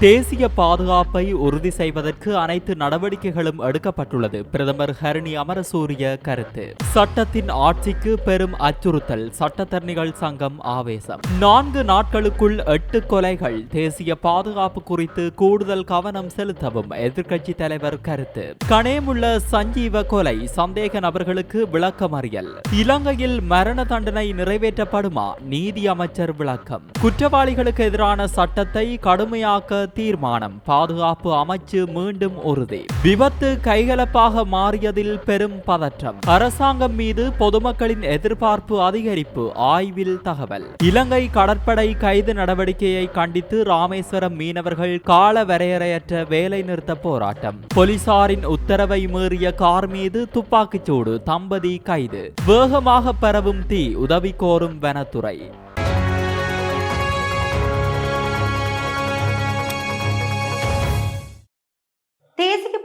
தேசிய பாதுகாப்பை உறுதி செய்வதற்கு அனைத்து நடவடிக்கைகளும் எடுக்கப்பட்டுள்ளது. பிரதமர் ஹரணி அமரசூரிய கருத்து. சட்டத்தின் ஆட்சிக்கு பெரும் அச்சுறுத்தல். சட்டத்தரணிகள் சங்கம் ஆவேசம். நான்கு நாட்களுக்குள் எட்டு கொலைகள். தேசிய பாதுகாப்பு குறித்து கூடுதல் கவனம் செலுத்தவும் எதிர்க்கட்சி தலைவர் கருத்து. கனேமுள்ள சஞ்சீவ கொலை. சந்தேக நபர்களுக்கு விளக்கமறியல். இலங்கையில் மரண தண்டனை நிறைவேற்றப்படுமா? நீதி அமைச்சர் விளக்கம். குற்றவாளிகளுக்கு எதிரான சட்டத்தை கடுமையாக்க தீர்மானம். பாதுகாப்பு அமைச்சு மீண்டும் உறுதி. விபத்து கைகலப்பாக மாறியதில் பெரும் பதற்றம். அரசாங்கம் மீது பொதுமக்களின் எதிர்பார்ப்பு அதிகரிப்பு ஆய்வில் தகவல். இலங்கை கடற்படை கைது நடவடிக்கையை கண்டித்து ராமேஸ்வரம் மீனவர்கள் கால வரையறையற்ற வேலை நிறுத்த போராட்டம். போலீசாரின் உத்தரவை மீறிய கார் மீது துப்பாக்கிச்சூடு தம்பதி கைது. வேகமாக பரவும் தீ உதவி கோரும் வனத்துறை.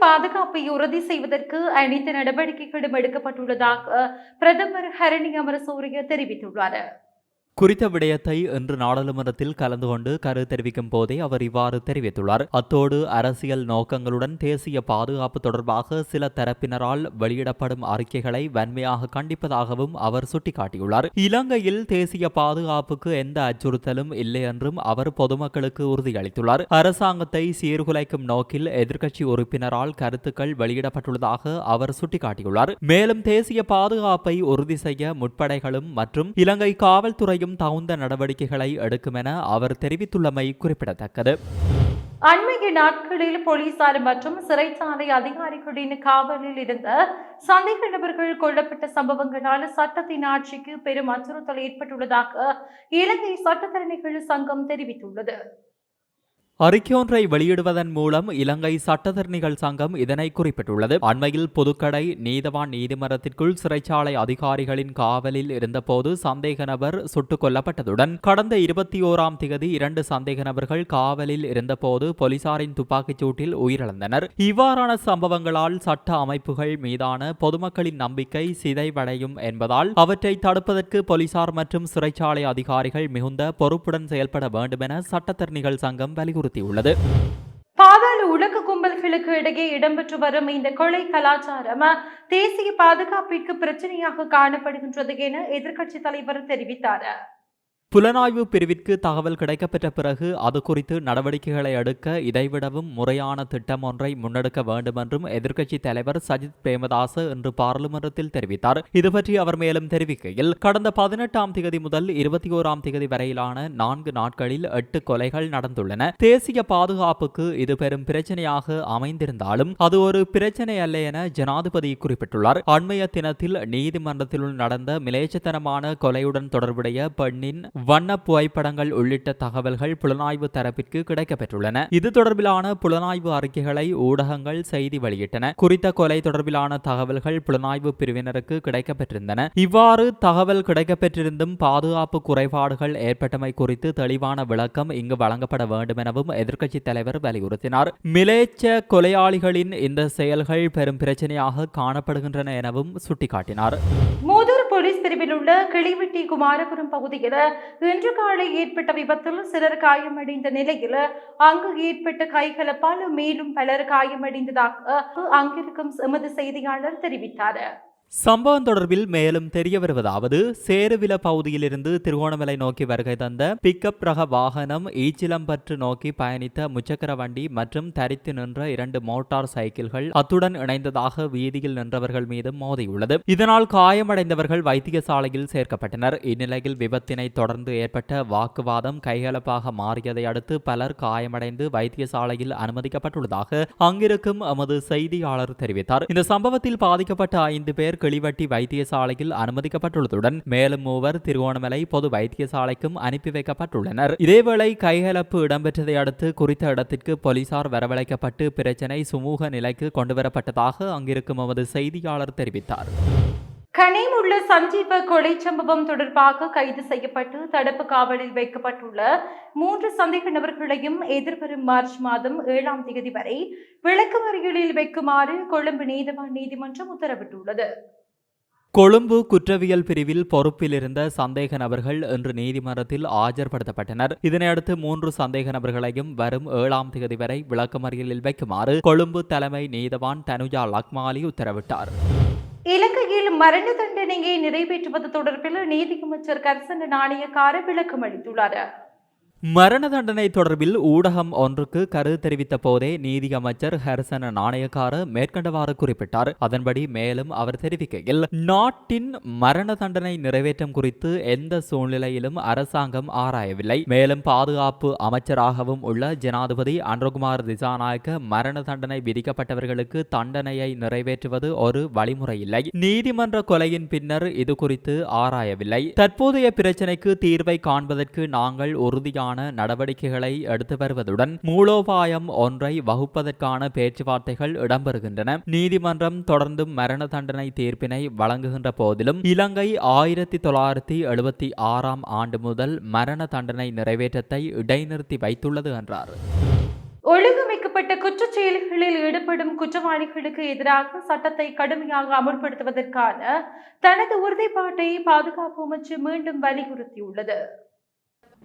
பாதுகாப்பை உறுதி செய்வதற்கு அனைத்து நடவடிக்கைகளும் எடுக்கப்பட்டுள்ளதாக பிரதமர் ஹரணி அமரசூரிய தெரிவித்துள்ளார். குறித்த விடயத்தை இன்று நாடாளுமன்றத்தில் கலந்து கொண்டு கரு தெரிவிக்கும் போதே அவர் இவ்வாறு தெரிவித்துள்ளார். அத்தோடு அரசியல் நோக்கங்களுடன் தேசிய பாதுகாப்பு தொடர்பாக சில தரப்பினரால் வெளியிடப்படும் அறிக்கைகளை வன்மையாக கண்டிப்பதாகவும் அவர் சுட்டிக்காட்டியுள்ளார். இலங்கையில் தேசிய பாதுகாப்புக்கு எந்த அச்சுறுத்தலும் இல்லை என்றும் அவர் பொதுமக்களுக்கு உறுதியளித்துள்ளார். அரசாங்கத்தை சீர்குலைக்கும் நோக்கில் எதிர்க்கட்சி உறுப்பினரால் கருத்துக்கள் வெளியிடப்பட்டுள்ளதாக அவர் சுட்டிக்காட்டியுள்ளார். மேலும் தேசிய பாதுகாப்பை உறுதி செய்ய முற்படைகளும் மற்றும் இலங்கை காவல்துறையும் மேலும் தகுந்த நடவடிக்கைகளை எடுக்கும் என அவர் தெரிவித்துள்ளமை குறிப்பிடத்தக்கது. அண்மைய நாட்களில் போலீசார் மற்றும் சிறைச்சாலை அதிகாரிகளின் காவலில் இருந்த சந்தேக நபர்கள் கொல்லப்பட்ட சம்பவங்களால் சட்டத்தின் ஆட்சிக்கு பெரும் அச்சுறுத்தல் ஏற்பட்டுள்ளதாக இலங்கை சட்டத்தரணிகள் சங்கம் தெரிவித்துள்ளது. அறிக்கையொன்றை வெளியிடுவதன் மூலம் இலங்கை சட்டத்தரணிகள் சங்கம் இதனை குறிப்பிட்டுள்ளது. அண்மையில் புதுக்கடை நீதவான் நீதிமன்றத்திற்குள் சிறைச்சாலை அதிகாரிகளின் காவலில் இருந்தபோது சந்தேக நபர் சுட்டுக் கொல்லப்பட்டதுடன் கடந்த இருபத்தி ஓராம் திகதி இரண்டு சந்தேக நபர்கள் காவலில் இருந்தபோது போலீசாரின் துப்பாக்கிச் சூட்டில் உயிரிழந்தனர். இவ்வாறான சம்பவங்களால் சட்ட அமைப்புகள் மீதான பொதுமக்களின் நம்பிக்கை சிதைவடையும் என்பதால் அவற்றை தடுப்பதற்கு போலீசார் மற்றும் சிறைச்சாலை அதிகாரிகள் மிகுந்த பொறுப்புடன் செயல்பட வேண்டும் என சட்டத்தரணிகள் சங்கம் வலியுறுத்தி வலியுறுத்தியுள்ளது பாதாள உலக கும்பல்களுக்கு இடையே இடம்பெற்று வரும் இந்த கொலை கலாச்சாரம் தேசிய பாதுகாப்பிற்கு பிரச்சனையாக காணப்படுகின்றது என எதிர்க்கட்சி தலைவர் தெரிவித்தார். புலனாய்வு பிரிவிற்கு தகவல் கிடைக்கப்பெற்ற பிறகு அது குறித்து நடவடிக்கைகளை எடுக்க இதைவிடவும் முறையான திட்டம் ஒன்றை முன்னெடுக்க வேண்டும் என்றும் எதிர்க்கட்சி தலைவர் சஜித் பிரேமதாச இன்று பாராளுமன்றத்தில் தெரிவித்தார். இதுபற்றி அவர் மேலும் தெரிவிக்கையில் கடந்த பதினெட்டாம் திகதி முதல் இருபத்தி ஓராம் திகதி வரையிலான நான்கு நாட்களில் எட்டு கொலைகள் நடந்துள்ளன. தேசிய பாதுகாப்புக்கு இது பெரும் பிரச்சனையாக அமைந்திருந்தாலும் அது ஒரு பிரச்சனை அல்ல என ஜனாதிபதி குறிப்பிட்டுள்ளார். அண்மைய தினத்தில் நீதிமன்றத்தில் நடந்த மிலேச்சத்தனமான கொலையுடன் தொடர்புடைய பெண்ணின் வண்ண புகைப்படங்கள் உள்ளிட்ட தகவல்கள் புலனாய்வு தரப்பிற்கு கிடைக்கப்பெற்றுள்ளன. இது தொடர்பிலான புலனாய்வு அறிக்கைகளை ஊடகங்கள் செய்தி வெளியிட்டன. குறித்த கொலை தொடர்பிலான தகவல்கள் புலனாய்வு பிரிவினருக்கு கிடைக்கப்பெற்றிருந்தன. இவ்வாறு தகவல் கிடைக்கப்பெற்றிருந்தும் பாதுகாப்பு குறைபாடுகள் ஏற்பட்டமை குறித்து தெளிவான விளக்கம் இங்கு வழங்கப்பட வேண்டும் எனவும் எதிர்க்கட்சி தலைவர் வலியுறுத்தினார். மிலேச்ச கொலையாளிகளின் இந்த செயல்கள் பெரும் பிரச்சனையாக காணப்படுகின்றன எனவும் சுட்டிக்காட்டினார். மோது போலீஸ் பிரிவில் உள்ள கிளிவெட்டி குமாரபுரம் பகுதியில் இன்று காலை ஏற்பட்ட விபத்தில் சிலர் காயமடைந்த நிலையில் அங்கு ஏற்பட்ட கைகலப்பால் மேலும் பலர் காயமடைந்ததாக அங்கிருக்கும் எமது செய்தியாளர் தெரிவித்தார். சம்பவம் தொடர்பில் மேலும் தெரிய வருவதாவது சேருவில பகுதியிலிருந்து திருகோணமலை நோக்கி வருகை தந்த பிக்கப் ரக வாகனம் ஈச்சிலம்பற்று நோக்கி பயணித்த முச்சக்கர வண்டி மற்றும் தரித்து நின்ற இரண்டு மோட்டார் சைக்கிள்கள் அத்துடன் இணைந்ததாக வீதியில் நின்றவர்கள் மீது மோதியுள்ளது. இதனால் காயமடைந்தவர்கள் வைத்தியசாலையில் சேர்க்கப்பட்டனர். இந்நிலையில் விபத்தினை தொடர்ந்து ஏற்பட்ட வாக்குவாதம் கைகலப்பாக மாறியதை அடுத்து பலர் காயமடைந்து வைத்தியசாலையில் அனுமதிக்கப்பட்டுள்ளதாக அங்கிருக்கும் எமது செய்தியாளர் தெரிவித்தார். இந்த சம்பவத்தில் பாதிக்கப்பட்ட ஐந்து பேர் கிளிவட்டி வைத்தியசாலையில் அனுமதிக்கப்பட்டுள்ளதுடன் மேலும் மூவர் திருவோணமலை பொது வைத்தியசாலைக்கும் அனுப்பி வைக்கப்பட்டுள்ளனர். இதேவேளை கைகலப்பு இடம்பெற்றதை அடுத்து குறித்த இடத்திற்கு போலீசார் வரவழைக்கப்பட்டு பிரச்சினை சுமூக நிலைக்கு கொண்டுவரப்பட்டதாக அங்கிருக்கும் எமது செய்தியாளர் தெரிவித்தார். கனிமுள்ள சஞ்சீவ கொலை சம்பவம் தொடர்பாக கைது செய்யப்பட்டு தடுப்பு காவலில் வைக்கப்பட்டுள்ள மூன்று சந்தேக நபர்களையும் எதிர்வரும் மார்ச் மாதம் ஏழாம் தேதி வரை விளக்கமறியலில் வைக்குமாறு கொழும்பு நீதவான் நீதிமன்றம் உத்தரவிட்டுள்ளது. கொழும்பு குற்றவியல் பிரிவில் பொறுப்பில் இருந்த சந்தேக நபர்கள் இன்று நீதிமன்றத்தில் ஆஜர்படுத்தப்பட்டனர். இதனையடுத்து மூன்று சந்தேக நபர்களையும் வரும் ஏழாம் தேதி வரை விளக்கமறியலில் வைக்குமாறு கொழும்பு தலைமை நீதவான் தனுஜா லக்மாலி உத்தரவிட்டார். இலங்கையில் மரண தண்டனையை நிறைவேற்றுவது தொடர்பில் நீதியமைச்சர் கர்சன நாணயக்கார விளக்கம் அளித்துள்ளார் மரண தண்டனை தொடர்பில் ஊடகம் ஒன்றுக்கு கருத்து தெரிவித்த போதே நீதி அமைச்சர் ஹரிசன நாணயக்கார மேற்கண்டவாறு குறிப்பிட்டார். அதன்படி மேலும் அவர் தெரிவிக்கையில் நாட்டின் மரண தண்டனை நிறைவேற்றம் குறித்து எந்த சூழ்நிலையிலும் அரசாங்கம் ஆராயவில்லை. மேலும் பாதுகாப்பு அமைச்சராகவும் உள்ள ஜனாதிபதி அன்றகுமார் திசாநாயக்க மரண தண்டனை விதிக்கப்பட்டவர்களுக்கு தண்டனையை நிறைவேற்றுவது ஒரு வழிமுறை இல்லை. நீதிமன்ற கொலையின் பின்னர் இது குறித்து ஆராயவில்லை. தற்போதைய பிரச்சினைக்கு தீர்வை காண்பதற்கு நாங்கள் உறுதியான நடவடிக்கைகளை எடுத்து வருவதுடன் மூலோபாயம் ஒன்றை வகுப்பதற்கான பேச்சுவார்த்தைகள் இடம்பெறுகின்றன. நீதிமன்றம் தொடர்ந்தும் மரண தண்டனை தீர்ப்பினை வழங்குகின்ற போதிலும் இலங்கை ஆயிரத்தி தொள்ளாயிரத்தி எழுபத்தி ஆறாம் ஆண்டு முதல் மரண தண்டனை நிறைவேற்றத்தை இடைநிறுத்தி வைத்துள்ளது என்றார். ஒழுங்கமைக்கப்பட்ட குற்றச் செயல்களில் ஈடுபடும் குற்றவாளிகளுக்கு எதிராக சட்டத்தை கடுமையாக அமுல்படுத்துவதற்கான தனது உறுதிப்பாட்டை பாதுகாப்பு அமைச்சு மீண்டும் வலியுறுத்தியுள்ளது.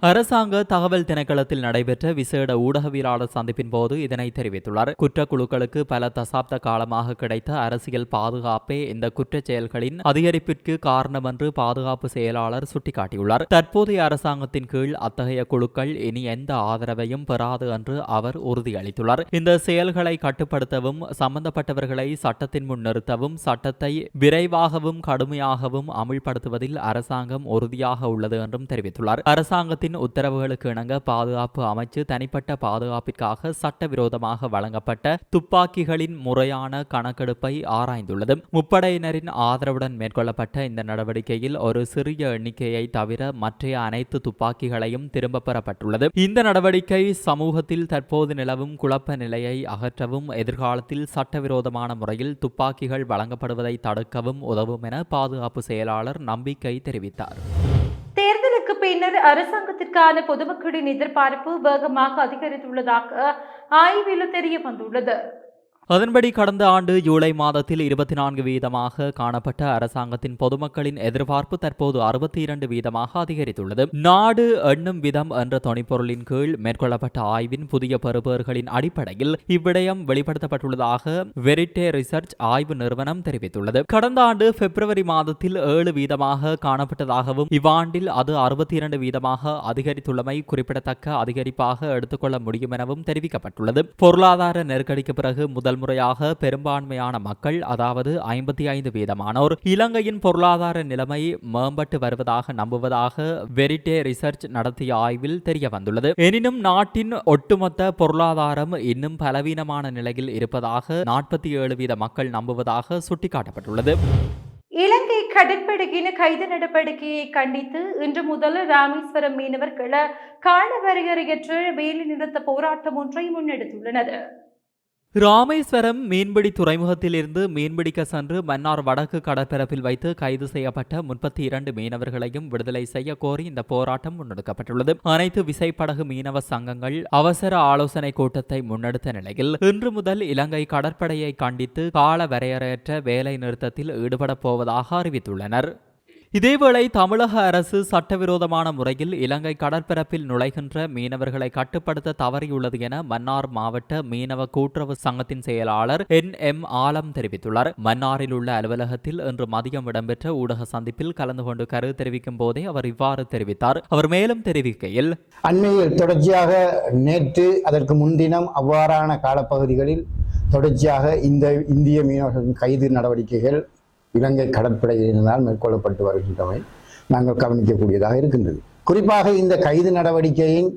அரசாங்க தகவல் திணைக்களத்தில் நடைபெற்ற விசேட ஊடகவியலாளர் சந்திப்பின் போது இதனை தெரிவித்துள்ளார். குற்றக்குழுக்களுக்கு பல தசாப்த காலமாக கிடைத்த அரசியல் பாதுகாப்பே இந்த குற்றச் செயல்களின் அதிகரிப்பிற்கு காரணம் என்று பாதுகாப்பு செயலாளர் சுட்டிக்காட்டியுள்ளார். தற்போதைய அரசாங்கத்தின் கீழ் அத்தகைய குழுக்கள் இனி எந்த ஆதரவையும் பெறாது என்று அவர் உறுதியளித்துள்ளார். இந்த செயல்களை கட்டுப்படுத்தவும் சம்பந்தப்பட்டவர்களை சட்டத்தின் முன் நிறுத்தவும் சட்டத்தை விரைவாகவும் கடுமையாகவும் அமுல்படுத்துவதில் அரசாங்கம் உறுதியாக உள்ளது என்றும் தெரிவித்துள்ளார். அரசாங்கத்தின் உத்தரவுகளுக்கு இணங்க பாதுகாப்பு அமைச்சு தனிப்பட்ட பாதுகாப்பிற்காக சட்டவிரோதமாக வழங்கப்பட்ட துப்பாக்கிகளின் முறையான கணக்கெடுப்பை ஆராய்ந்துள்ளது. முப்படையினரின் ஆதரவுடன் மேற்கொள்ளப்பட்ட இந்த நடவடிக்கையில் ஒரு சிறிய எண்ணிக்கையை தவிர மற்றைய அனைத்து துப்பாக்கிகளையும் திரும்ப பெறப்பட்டுள்ளது. இந்த நடவடிக்கை சமூகத்தில் தற்போது நிலவும் குழப்ப நிலையை அகற்றவும் எதிர்காலத்தில் சட்டவிரோதமான முறையில் துப்பாக்கிகள் வழங்கப்படுவதை தடுக்கவும் உதவும் என பாதுகாப்பு செயலாளர் நம்பிக்கை தெரிவித்தார். பின்னர் அரசாங்கத்திற்கான பொதுமக்களின் எதிர்பார்ப்பு வேகமாக அதிகரித்துள்ளதாக ஆய்வில் தெரிய வந்துள்ளது அதன்படி கடந்த ஆண்டு ஜூலை மாதத்தில் இருபத்தி நான்கு வீதமாக காணப்பட்ட அரசாங்கத்தின் பொதுமக்களின் எதிர்பார்ப்பு தற்போது அறுபத்தி இரண்டு வீதமாக அதிகரித்துள்ளது. நாடு எண்ணும் விதம் என்ற தொனிப்பொருளின் கீழ் மேற்கொள்ளப்பட்ட ஆய்வின் புதிய பெறுபேறுகளின் அடிப்படையில் இவ்விடயம் வெளிப்படுத்தப்பட்டுள்ளதாக வெரிட்டே ரிசர்ச் ஆய்வு நிறுவனம் தெரிவித்துள்ளது. கடந்த ஆண்டு பிப்ரவரி மாதத்தில் ஏழு வீதமாக காணப்பட்டதாகவும் இவ்வாண்டில் அது அறுபத்தி இரண்டு வீதமாக அதிகரித்துள்ளமை குறிப்பிடத்தக்க அதிகரிப்பாக எடுத்துக்கொள்ள முடியும் எனவும் தெரிவிக்கப்பட்டுள்ளது. பொருளாதார நெருக்கடிக்கு பிறகு முதல் முறையாக பெரும்பான்மையான மக்கள் அதாவது ஐம்பத்தி ஐந்து வீதமானோர் இலங்கையின் பொருளாதார நிலைமை மேம்பட்டு வருவதாக நம்புவதாக வெரிட்டே ரிசர்ச் நடத்திய ஆய்வில் தெரிய வந்துள்ளது. எனினும் நாட்டின் ஒட்டுமொத்த பொருளாதாரம் இன்னும் பலவீனமான நிலையில் இருப்பதாக நாற்பத்தி ஏழு வீத மக்கள் நம்புவதாக சுட்டிக்காட்டப்பட்டுள்ளது. இலங்கை கடற்படையின் கைது நடவடிக்கையை கண்டித்து இன்று முதல் ராமேஸ்வரம் மீனவர்கள் காலவரையறையற்ற வேலை நிறுத்த போராட்டம் ஒன்றை முன்னெடுத்துள்ளனர். ராமேஸ்வரம் மீன்பிடி துறைமுகத்திலிருந்து மீன்பிடிக்க சென்று மன்னார் வடக்கு கடற்பரப்பில் வைத்து கைது செய்யப்பட்ட முப்பத்தி இரண்டு மீனவர்களையும் விடுதலை செய்ய கோரி இந்த போராட்டம் முன்னெடுக்கப்பட்டுள்ளது. அனைத்து விசைப்படகு மீனவ சங்கங்கள் அவசர ஆலோசனை கூட்டத்தை முன்னெடுத்த நிலையில் இன்று முதல் இலங்கை கடற்படையை கண்டித்து கால வரையறையற்ற வேலை நிறுத்தத்தில் ஈடுபடப் போவதாக அறிவித்துள்ளனர். இதேவேளை தமிழக அரசு சட்டவிரோதமான முறையில் இலங்கை கடற்பரப்பில் நுழைகின்ற மீனவர்களை கட்டுப்படுத்த தவறியுள்ளது என மன்னார் மாவட்ட மீனவ கூட்டுறவு சங்கத்தின் செயலாளர் என் எம் ஆலம் தெரிவித்துள்ளார். மன்னாரில் உள்ள அலுவலகத்தில் இன்று மதியம் இடம்பெற்ற ஊடக சந்திப்பில் கலந்து கொண்டு கருத்து தெரிவிக்கும் போதே அவர் இவ்வாறு தெரிவித்தார். அவர் மேலும் தெரிவிக்கையில் அண்மையில் தொடர்ச்சியாக நேற்று அதற்கு முன்தினம் அவ்வாறான காலப்பகுதிகளில் தொடர்ச்சியாக இந்த இந்திய மீனவர்களின் கைது நடவடிக்கைகள் இலங்கை கடற்படையினரால் மேற்கொள்ளப்பட்டு வருகின்றவை நாங்கள் கவனிக்கக்கூடியதாக இருக்கின்றது. குறிப்பாக இந்த கைது நடவடிக்கையின்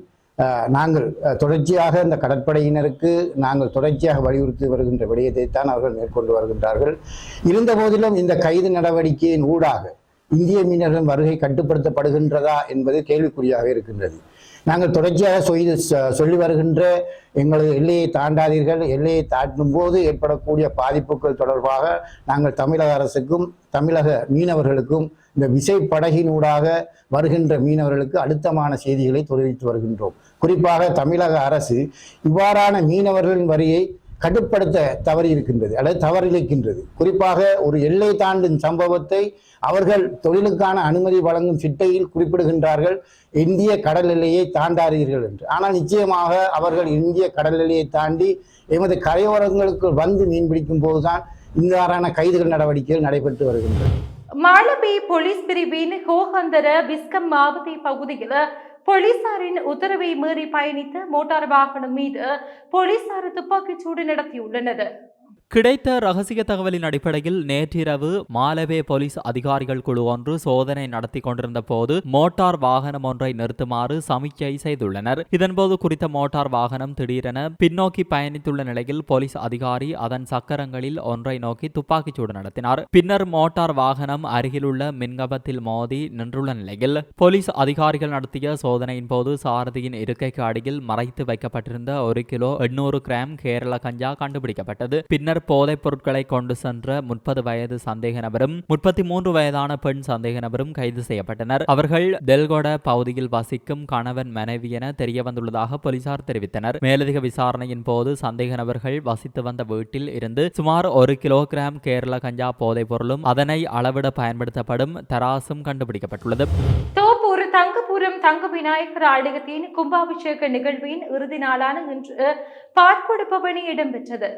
நாங்கள் அஹ், தொடர்ச்சியாக இந்த கடற்படையினருக்கு நாங்கள் தொடர்ச்சியாக வலியுறுத்தி வருகின்ற விடயத்தைத்தான் அவர்கள் மேற்கொண்டு வருகின்றார்கள். இருந்த போதிலும் இந்த கைது நடவடிக்கையின் ஊடாக இந்திய மீனவர்களின் வருகை கட்டுப்படுத்தப்படுகின்றதா என்பது கேள்விக்குறியாக இருக்கின்றது. நாங்கள் தொடர்ச்சியாக செய்து சொல்லி வருகின்ற எங்களது எல்லையை தாண்டாதீர்கள். எல்லையை தாண்டும் போது ஏற்படக்கூடிய பாதிப்புகள் தொடர்பாக நாங்கள் தமிழக அரசுக்கும் தமிழக மீனவர்களுக்கும் இந்த விசை படகினூடாக வருகின்ற மீனவர்களுக்கு அழுத்தமான செய்திகளை தெரிவித்து வருகின்றோம். குறிப்பாக தமிழக அரசு இவ்வாறான மீனவர்களின் வரியை கட்டுப்படுத்த தவறி இருக்கின்றது அல்லது தவறிழைக்கின்றது குறிப்பாக ஒரு எல்லை தாண்டும் சம்பவத்தை அவர்கள் தொழிலுக்கான அனுமதி வழங்கும் சிட்டையில் குறிப்பிடுகின்றார்கள் இந்திய கடல் எல்லையை தாண்டாதீர்கள் என்று. ஆனால் நிச்சயமாக அவர்கள் இந்திய கடல் எல்லையை தாண்டி எமது கரையோரங்களுக்கு வந்து மீன்பிடிக்கும் போதுதான் இவ்வாறான கைதுகள் நடவடிக்கைகள் நடைபெற்று வருகின்றன. மாலபி போலீஸ் பிரிவின் கோகந்தர விஸ்கம் மாவட்ட பகுதியில் போலீசாரின் உத்தரவை மீறி பயணித்த மோட்டார் வாகனம் மீது போலீசார் துப்பாக்கிச் சூடு நடத்தியுள்ளனர். கிடைத்த ரகசிய தகவலின் அடிப்படையில் நேற்றிரவு மாலவே போலீஸ் அதிகாரிகள் குழு ஒன்று சோதனை நடத்தி கொண்டிருந்த போது மோட்டார் வாகனம் ஒன்றை நிறுத்துமாறு சமிக்கை செய்துள்ளனர். இதன்போது குறித்த மோட்டார் வாகனம் திடீரென பின்னோக்கி பயணித்துள்ள நிலையில் போலீஸ் அதிகாரி அதன் சக்கரங்களில் ஒன்றை நோக்கி துப்பாக்கிச்சூடு நடத்தினார். பின்னர் மோட்டார் வாகனம் அருகிலுள்ள மின்கபத்தில் மோதி நின்றுள்ள நிலையில் போலீஸ் அதிகாரிகள் நடத்திய சோதனையின் போது சாரதியின் இருக்கைக்கு அடியில் மறைத்து வைக்கப்பட்டிருந்த ஒரு கிலோ எண்ணூறு கிராம் கேரள கஞ்சா கண்டுபிடிக்கப்பட்டது. பின்னர் போதைப் பொருட்களை கொண்டு சென்ற முப்பது வயது சந்தேக நபரும் முப்பத்தி மூன்று வயதான பெண் சந்தேக நபரும் கைது செய்யப்பட்டனர். அவர்கள் தெல்கொட பகுதியில் வசிக்கும் கணவன் மனைவி என தெரிய வந்துள்ளதாக போலீசார் தெரிவித்தனர். மேலதிக விசாரணையின் போது சந்தேக நபர்கள் வசித்து வந்த வீட்டில் இருந்து சுமார் ஒரு கிலோகிராம் கேரள கஞ்சா போதைப் பொருளும் அதனை அளவிட பயன்படுத்தப்படும் தராசும் கண்டுபிடிக்கப்பட்டுள்ளது. தோப்பூர் தங்கபுரம் தங்க விநாயகர் ஆலயத்தின் கும்பாபிஷேக நிகழ்வின் இறுதி நாளான இன்று பாற்கொடுப்பு இடம்பெற்றது.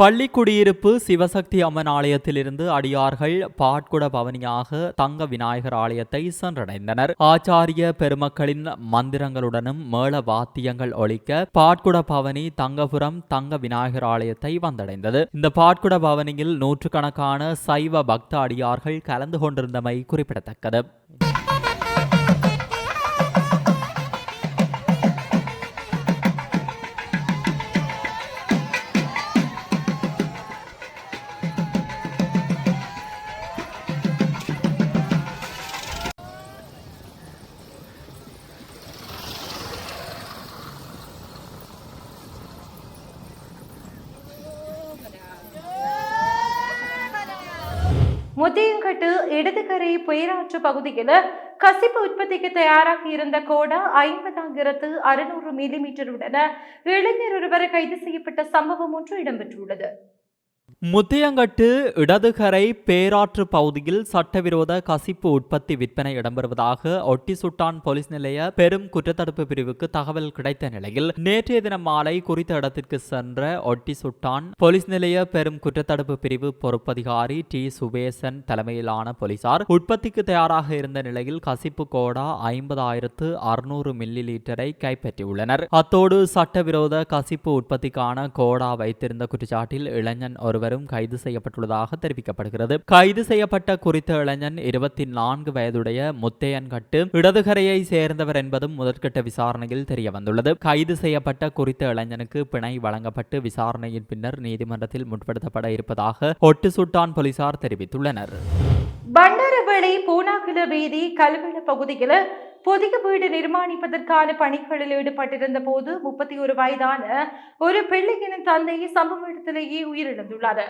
பள்ளி குடியிருப்பு சிவசக்தி அம்மன் ஆலயத்திலிருந்து அடியார்கள் பாட்குட பவனியாக தங்க விநாயகர் ஆலயத்தை சென்றடைந்தனர். ஆச்சாரிய பெருமக்களின் மந்திரங்களுடனும் மேள வாத்தியங்கள் ஒழிக்க பாட்குட பவனி தங்கபுரம் தங்க விநாயகர் ஆலயத்தை வந்தடைந்தது. இந்த பாட்குட பவனியில் நூற்றுக்கணக்கான சைவ பக்த அடியார்கள் கலந்து கொண்டிருந்தமை குறிப்பிடத்தக்கது. முத்தியங்கட்டு இடதுகரை பேராற்று பகுதியில் கசிப்பு உற்பத்திக்கு தயாராக இருந்த கோடா ஐம்பதாயிரத்து அறுநூறு மில்லிமீட்டருடன் இளைஞர் ஒருவர் கைது செய்யப்பட்ட சம்பவம் ஒன்று இடம்பெற்றுள்ளது. முத்தியங்கட்டு இடதுகரை பேராற்று பகுதியில் சட்டவிரோத கசிப்பு உற்பத்தி விற்பனை இடம்பெறுவதாக ஒட்டி சுட்டான் போலீஸ் நிலைய பெரும் குற்றத்தடுப்பு பிரிவுக்கு தகவல் கிடைத்த நிலையில் நேற்றைய தினம் மாலை குறித்த இடத்திற்கு சென்ற ஒட்டி சுட்டான் போலீஸ் நிலைய பெரும் குற்றத்தடுப்பு பிரிவு பொறுப்பதிகாரி டி. சுபேசன் தலைமையிலான போலீசார் உற்பத்திக்கு தயாராக இருந்த நிலையில் கசிப்பு கோடா ஐம்பதாயிரத்து அறுநூறு மில்லி லீட்டரை கைப்பற்றியுள்ளனர். அத்தோடு சட்டவிரோத கசிப்பு உற்பத்திக்கான கோடா வைத்திருந்த குற்றச்சாட்டில் இளைஞன் ஒருவர் இருவரும் கைது செய்யப்பட்டுள்ளதாக தெரிவிக்கப்படுகிறது. கைது செய்யப்பட்ட குறித்த இளைஞன் இருபத்தி நான்கு வயதுடைய முத்தையன் கட்டு இடதுகரையை சேர்ந்தவர் என்பதும் முதற்கட்ட விசாரணையில் தெரிய வந்துள்ளது கைது செய்யப்பட்ட குறித்த இளைஞனுக்கு பிணை வழங்கப்பட்டு விசாரணையின் பின்னர் நீதிமன்றத்தில் முற்படுத்தப்பட இருப்பதாக ஒட்டு சுட்டான் போலீசார் தெரிவித்துள்ளனர். பண்டாரவேளை பூனாகில வீதி கல்வெள பகுதியில் புதிய வீடு நிர்மாணிப்பதற்கான பணிகளில் ஈடுபட்டிருந்த போது முப்பத்தி ஒரு வயதான ஒரு பிள்ளையின் தந்தை சம்பவ இடத்திலேயே உயிரிழந்துள்ளார்.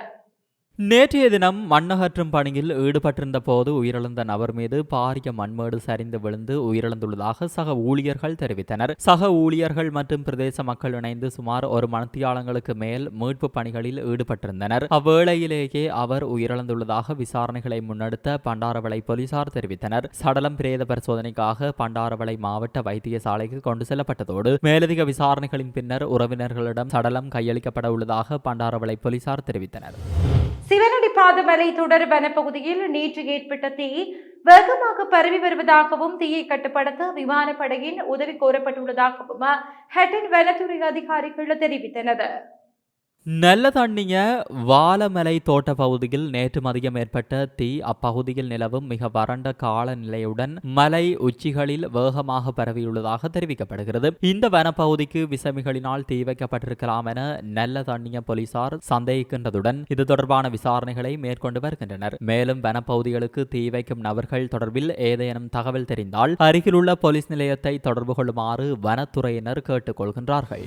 நேற்றைய தினம் மண்ணகற்றும் பணியில் ஈடுபட்டிருந்த போது உயிரிழந்த நபர் மீது பாரிய மண்மேடு சரிந்து விழுந்து உயிரிழந்துள்ளதாக சக ஊழியர்கள் தெரிவித்தனர். சக ஊழியர்கள் மற்றும் பிரதேச மக்கள் இணைந்து சுமார் ஒரு மணத்தியாளங்களுக்கு மேல் மீட்பு பணிகளில் ஈடுபட்டிருந்தனர். அவ்வேளையிலேயே அவர் உயிரிழந்துள்ளதாக விசாரணைகளை முன்னெடுத்த பண்டாரவளை போலீசார் தெரிவித்தனர். சடலம் பிரேத பரிசோதனைக்காக பண்டாரவளை மாவட்ட வைத்தியசாலைக்கு கொண்டு செல்லப்பட்டதோடு மேலதிக விசாரணைகளின் பின்னர் உறவினர்களிடம் சடலம் கையளிக்கப்பட உள்ளதாக பண்டாரவளை போலீசார் தெரிவித்தனர். சிவனடி பாதமலை தொடர் வனப்பகுதியில் நேற்று ஏற்பட்ட தீ வேகமாக பரவி வருவதாகவும் தீயை கட்டுப்படுத்த விமானப்படையின் உதவி கோரப்பட்டுள்ளதாகவும் ஹட்டன் வனத்துறை அதிகாரிகள் தெரிவித்தனர். நல்ல தண்ணிய வாலமலை தோட்ட பகுதியில் நேற்று மதியம் ஏற்பட்ட தீ அப்பகுதியில் நிலவும் மிக வறண்ட காலநிலையுடன் மலை உச்சிகளில் வேகமாக பரவியுள்ளதாக தெரிவிக்கப்படுகிறது. இந்த வனப்பகுதிக்கு விசமிகளினால் தீ வைக்கப்பட்டிருக்கலாம் என நல்ல தண்ணிய போலீசார் சந்தேகிக்கின்றதுடன் இது தொடர்பான விசாரணைகளை மேற்கொண்டு வருகின்றனர். மேலும் வனப்பகுதிகளுக்கு தீ வைக்கும் நபர்கள் தொடர்பில் ஏதேனும் தகவல் தெரிந்தால் அருகிலுள்ள போலீஸ் நிலையத்தை தொடர்பு கொள்ளுமாறு வனத்துறையினர் கேட்டுக்கொள்கின்றார்கள்.